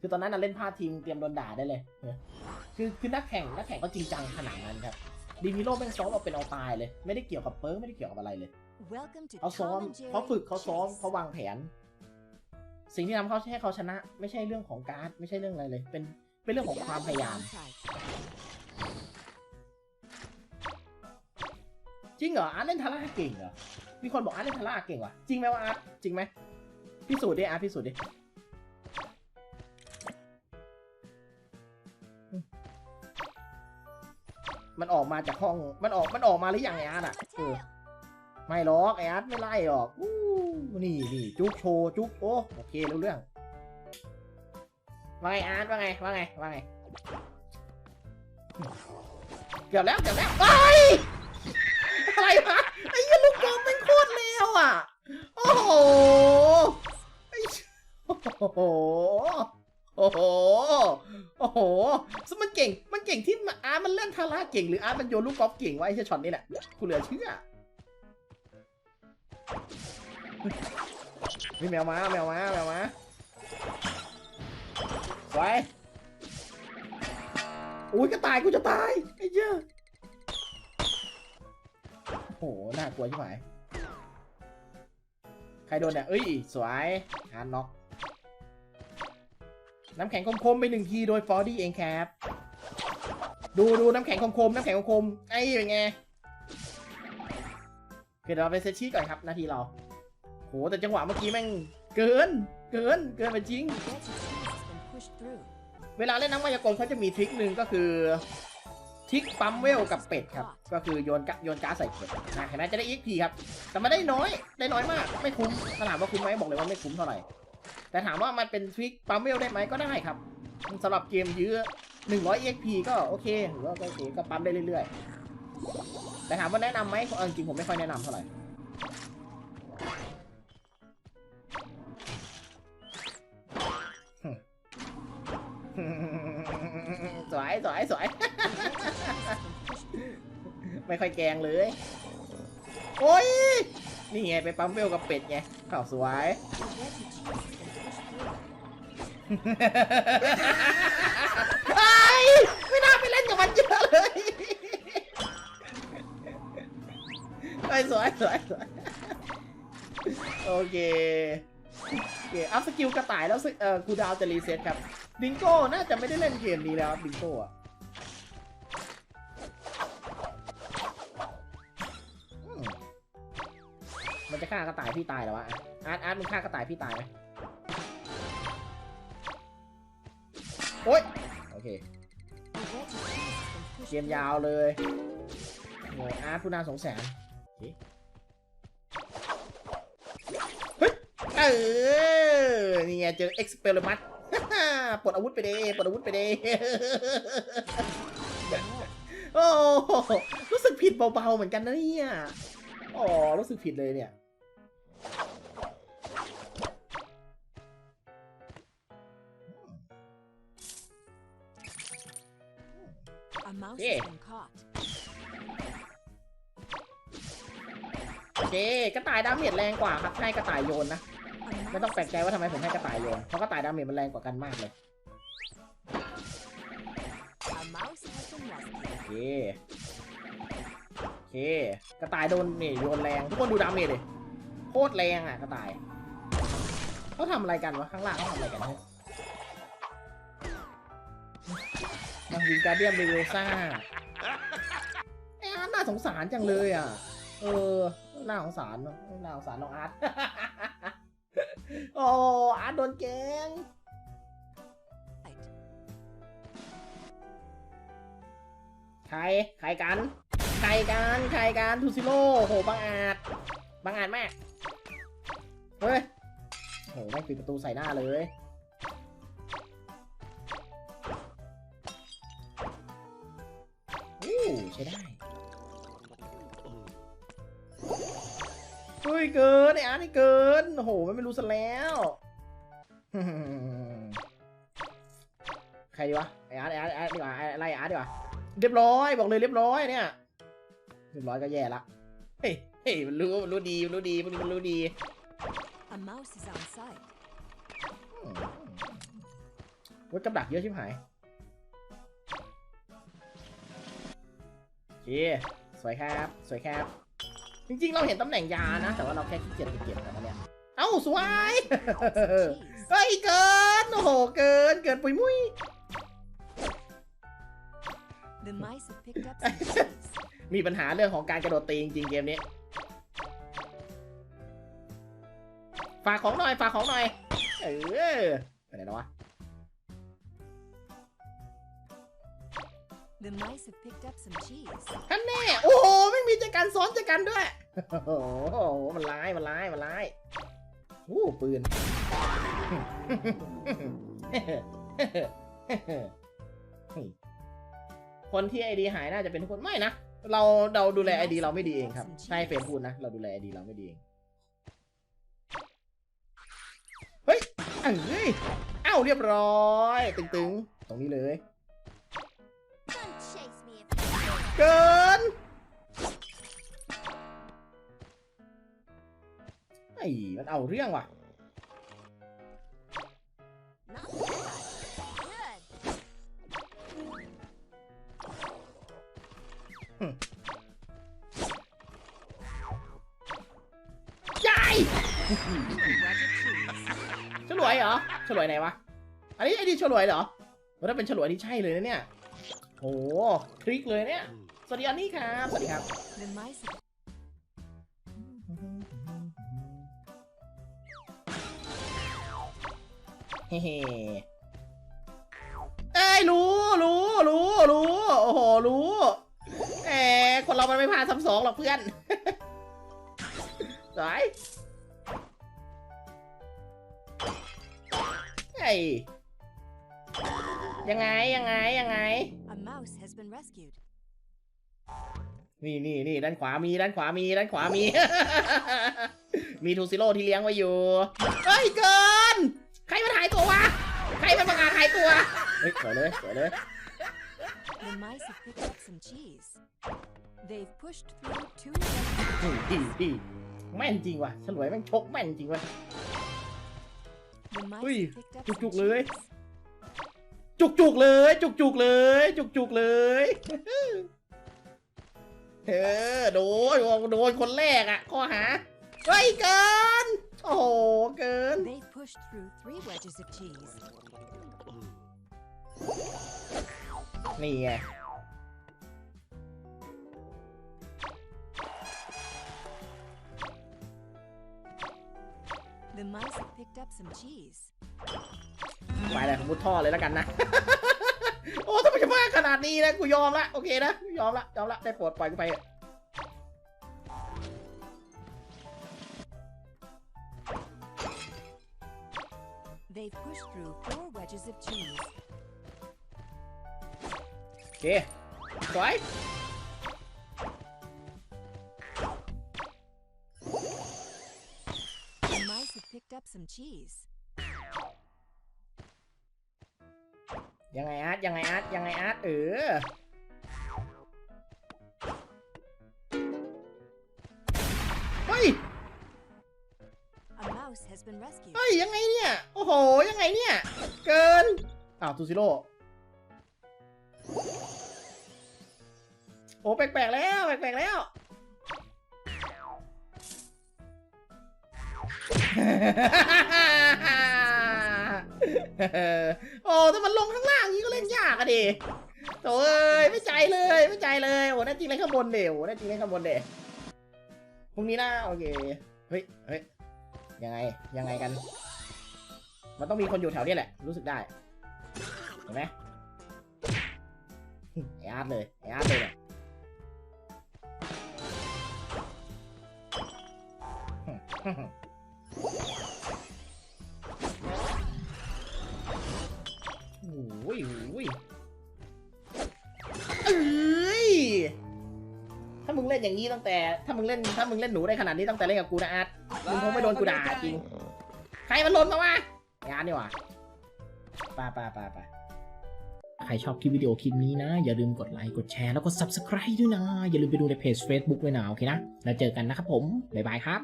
คือตอนนั้นน่ะเล่นพลาดทีมเตรียมโดนด่าได้เลยเออคือคือนักแข่งนักแข่งก็จริงจังขนาดนั้นครับดีมิโร่แม่งซ้อมเอาเป็นเอาตายเลย ไม่ได้เกี่ยวกับเปิร์กไม่ได้เกี่ยวกับอะไรเลย Welcome to เขาซ้อม Tom and Jerry เขาฝึกเขาซ้อม Chase เขาวางแผน สิ่งที่ทำเขาให้เขาชนะ ไม่ใช่เรื่องของการ์ดไม่ใช่เรื่องอะไรเลย เป็นเป็นเรื่องของความพยายาม Onside. จริงเหรออาร์ตเล่นทาร่าเก่งเหรอมีคนบอกอาร์ตเล่นทาร่าเก่งวะจริงไหมวะอาร์ตจริงไหมพิสูจน์ดิอาร์ตพิสูจน์ดิ มันออกมาจากห้อง มันออก มันออกมาหรือยังไออาร์ตอะเออไม่หรอกไออาร์ตไม่ไล่หรอกอู้นี่นี่จุกโชว์จุกโอ้โอเครู้เรื่อง ว่าไงอาร์ตว่าไง ว่าไง ว่าไง เกือบแล้ว เกือบแล้วไป มันเล่นทาร่าเก่งหรืออาร์ตมันโยนลูกกอล์ฟเก่งวะไอ้เชี่ยช็อตนี่แหละกูเหลือเชื่อนี่แมวมาแมวมาแมวมาไว้อุ้ยก็ตายกูจะตายไอ้เจ้าโอ้โหน่ากลัวใช่ไหมใครโดนเนี่ยเอ้ยสวยฮาร์ดน็อกน้ำแข็งคมๆไปหนึ่งทีโดยฟอร์ดี้เองครับ ดูดูน้ำแข็งคมๆน้ำแข็งคมๆไอ้เป็นไงเคเดี๋ยวเราไปเซตชีก่อนครับนาทีเราโหแต่จังหวะเมื่อกี้แม่งเกิน เกินเกินไปจริง เวลาเล่นนักมายากลเขาจะมีทริคหนึ่งก็คือทริคปั๊มเวลกับเป็ดครับ ก็คือโยนกะโยนก๊าใส่เป็ดนะเห็นไหมจะได้ XP ครับ แต่มันได้น้อยได้น้อยมาก ไม่คุ้มถ้าถามว่าคุ้มไหมบอกเลยว่าไม่คุ้มเท่าไหร่ แต่ถามว่ามันเป็นทริคปั๊มเวลได้ไหมก็ได้ครับสำหรับเกมยื้อ 100 XP ก็โอเคหรือว่าก็โอเคก็ปั๊มได้เรื่อยๆ แต่ถามว่าแนะนำไหมเอาจริงๆผมไม่ค่อยแนะนำเท่าไหร่ สวยสวยสวย ไม่ค่อยแกงเลย โอ้ย นี่ไงไปปั๊มเวลกับเป็ดไงข่าวสวย ไม่น่าไปเล่นกับมันเยอะเลยไอ้ยสวยสวยสวยโอเคโอเคอัพสกิลกระต่ายแล้วเออคูดาวจะรีเซ็ตครับบิงโก้น่าจะไม่ได้เล่นเกมนี้แล้วครับบิงโก้อะมันจะฆ่ากระต่ายพี่ตายหรอวะอาร์ตอาร์ตมึงฆ่ากระต่ายพี่ตายไหมโอ๊ยโอเค เกมยาวเลยโหอาร์ตผู้น่าสงสารเคเฮ้ยเออนี่ไงเจอเอ็กซ์เพร์มัตปลดอาวุธไปเด้ปลดอาวุธไปเด้โอ้รู้สึกผิดเบาๆเหมือนกันนะเนี่ยอ๋อรู้สึกผิดเลยเนี่ย A mouse Yeah. has been caught. โอเคกระต่ายดาเมจแรงกว่าครับให้กระต่ายโยนนะ A ไม่ต้อง mouse แปลกใจว่าทำไมผมให้กระต่ายโยนเพราะกระต่ายดาเมจมันแรงกว่ากันมากเลย A mouse has been rescued. โอเค โอเค กระต่ายโดนนี่โยนแรง ทุกคนดูดาเมจเลยโคตรแรงอะ กระต่ายเขาทำอะไรกันวะ ข้างล่างเขาทำอะไรกันเนี่ย วิงการเดียมเรเวซ่าไอ้อาร์ตน่าสงสารจังเลยอะ เออ น่าสงสารเนอะน่าสงสารน้องอาร์ตโอ้อาร์ตโดนแกงใคร ใครกัน ใครกัน ใครกันทูซิโร่โหบังอาจบังอาจมาก เฮ้ยโหแม่งปิดประตูใส่หน้าเลย ช้ได้เฮ้ยเกินไอ้อาร์ตนี่เกินโอ้โหมันไม่รู้ซะแล้วใครดีวะไอ้อาร์ตไอ้อาร์ตไอ้อาร์ตดีกว่าไอ้ไล่อาร์ตดีกว่าเรียบร้อยบอกเลยเรียบร้อยเนี่ยเรียบร้อยก็แย่ละเฮ้ยเฮ้ยมันรู้มันรู้ดีมันรู้ดีมันมันรู้ดี A mouse is on site. อืมรถกับดักเยอะชิบหาย สวยครับ สวยครับ จริงๆ เราเห็นตำแหน่งยานะ แต่ว่าเราแค่ขี้เกียจไปเก็บแต่วันเนี้ยเอ้า สวย Cheese. เฮ้ย เกิน โอ้โห เกิน เกินปุยมุ้ย The mice have picked up some cheese. มีปัญหาเรื่องของการกระโดดตีจริงๆ เกมนี้ ฝากของหน่อย ฝากของหน่อย เออไปไหนแล้ววะ The mice have picked up some cheese. ท่านแน่โอ้โหไม่มีจัดการซ้อนจัดการด้วยโอ้โหมันร้ายมันร้ายมันร้ายอู้ปืน คนที่ไอดีหายน่าจะเป็นคนไม่นะเราเราดูแลไอดีเราไม่ดีเองครับใช่เฟรมพูดนะเราดูแลไอดีเราไม่ดีเองเฮ้ยเอ้ยเอ้าเรียบร้อย ตึงๆ ตรงนี้เลย เกินไอ้มันเอาเรื่องว่ะ not bad. Good. ใหญ่ Wedge of cheese. ฉลวยเหรอฉลวยไหนวะ อันนี้ไอดีฉลวยเหรอเออถ้าเป็นฉลวยนี่ใช่เลยนะเนี่ย โหทริกเลยเนี่ย สวัสดีอันนี้ครับ สวัสดีครับ The mice have เฮ้เฮ้เอ้ยรู้ รู้ รู้ รู้ โอ้โห รู้แหมคนเรามันไม่พลาดซ้ำสองหรอกเพื่อนสายไอ้ ยยังไงยังไงยังไง a mouse has been rescued. นี่นี่นี่ด้านขวามีด้านขวามีด้านขวามี มีทูซิโร่ที่เลี้ยงไว้อยู่เฮ้ยเกิน ใครมันหายตัววะ ใครมันประกาศหายตัว เฮ้ยสวยเลยสวยเลย The mice have picked up some cheese. They've pushed through two wedges. นี่พี่พี่แม่นจริงว่ะฉลวยแม่งชกแม่นจริงว่ะ The mice Ui, have picked up chục some chục lưới. cheese. จุกจุกๆเลย จุกจุกๆเลย จุกจุกๆเลยเออโดนโดนคนแรกอะข้อหาเฮ้ยเกิน โอ้โหเกิน They've pushed through three wedges of cheese. นี่ไง The mice have picked up some cheese. ไปเลยมุดท่อเลยแล้วกันนะ โอ้ถ้ามันจะมากขนาดนี้นะกูยอมละโอเคนะยอมละยอมละได้โปรดปล่อยกูไปเถอะ They've pushed through four wedges of cheese. โอเคสวย ยังไงอาร์ตยังไงอาร์ตยังไงอาร์ตเออเฮ้ย A mouse has been rescued. เฮ้ยยังไงเนี่ยโอ้โหยังไงเนี่ยเกินอ้าวทูซิโร่โอ้แปลกๆแล้วแปลกๆแล้ว โอ้ถ้ามันลงข้างล่างนี้ก็เล่นยากอะดิโถ่เอ้ยไม่ใจเลยไม่ใจเลยโอ้แน่จริงเล่นข้างบนเดี๋ยวแน่จริงเล่นข้างบนเดี๋ยวพรุ่งนี้นะโอเคเฮ้ยเฮ้ยยังไงยังไงกัน มันต้องมีคนอยู่แถวเนี้แหละ รู้สึกได้เห็นไหมไออาร์ตเลยไออาร์ตเลยเนี่ย ตั้งแต่ถ้ามึงเล่นถ้ามึงเล่นหนูได้ขนาดนี้ตั้งแต่เล่นกับกูนะอาร์ตมึงคงไม่โดนกูด่าจริง ใครมันหล่นมาวะไอ้อาร์ตนี่หว่าป่าป่าป่าป่าใครชอบคลิปวิดีโอคลิปนี้นะ อย่าลืมกดไลค์กดแชร์แล้วก็ subscribe ด้วยนะ อย่าลืมไปดูในเพจ Facebook ด้วยนะโอเคนะ แล้วเจอกันนะครับผม บ๊ายบายครับ